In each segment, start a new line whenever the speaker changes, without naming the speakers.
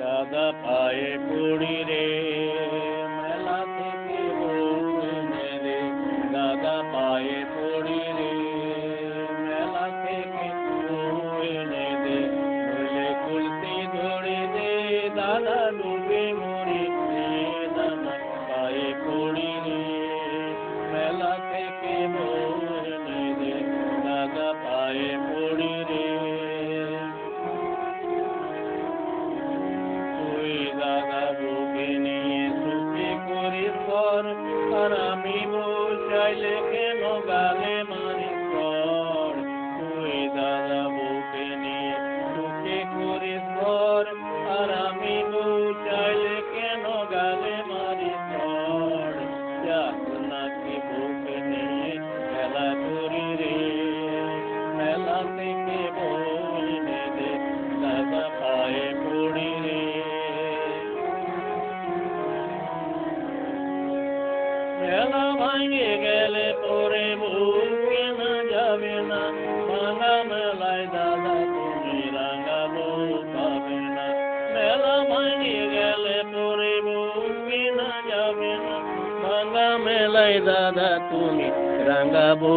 দাদা পায়ে পড়ি রে। মেলা থেকে রে দাদা পায়ে পড়ি রে। মেলা থেকে এনে দে নইলে কুলসি ধরে দে। দাদা ডুবে মরি দাদা পায়ে পড়ি রে। মেলা থেকে এনে দে দাদা পায়ে পড়ি রে। আর আমি বসাইলে কেন গালে মারিস মেলা ভাঙে গেলে পরে বুকে না যাবে না। ভাঙা মেলায় দাদা তুমি রাঙাবো পাবে না। মেলা ভাঙে গেলে পরে বুকে যাবে না। মেলায় দাদা তুমি রাঙাবো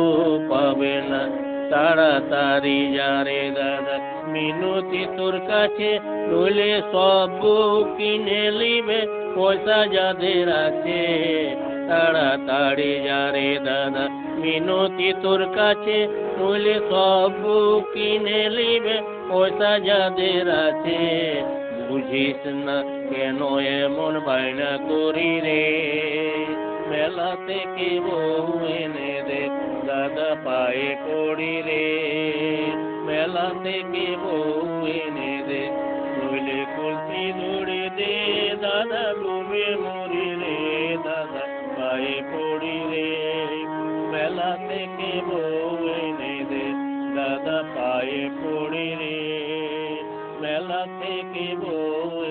পাবে না। তাড়াতাড়ি যারে দাদা, মিনতি তোর কাছে নইলে সব কিনে লিবে পয়সা যাদের আছে। তাড়াতাড়ি যারে দাদা, মিনতি তোর কাছে নইলে সব কিনে লিবে পয়সা যাদের আছে। বুঝিস না কেন এমন বায়না করি রে? মেলা থেকে বউ এনে পায়ে পড়ি রে মেলা থেকে বউ এনে দে? নইলে কুলসি ধরে দে, দাদা ডুবে মরি রে দাদা পায়ে পড়ি রে মেলা থেকে বউ এনে দে? দাদা পায়ে পড়ি রে মেলা থেকে বউ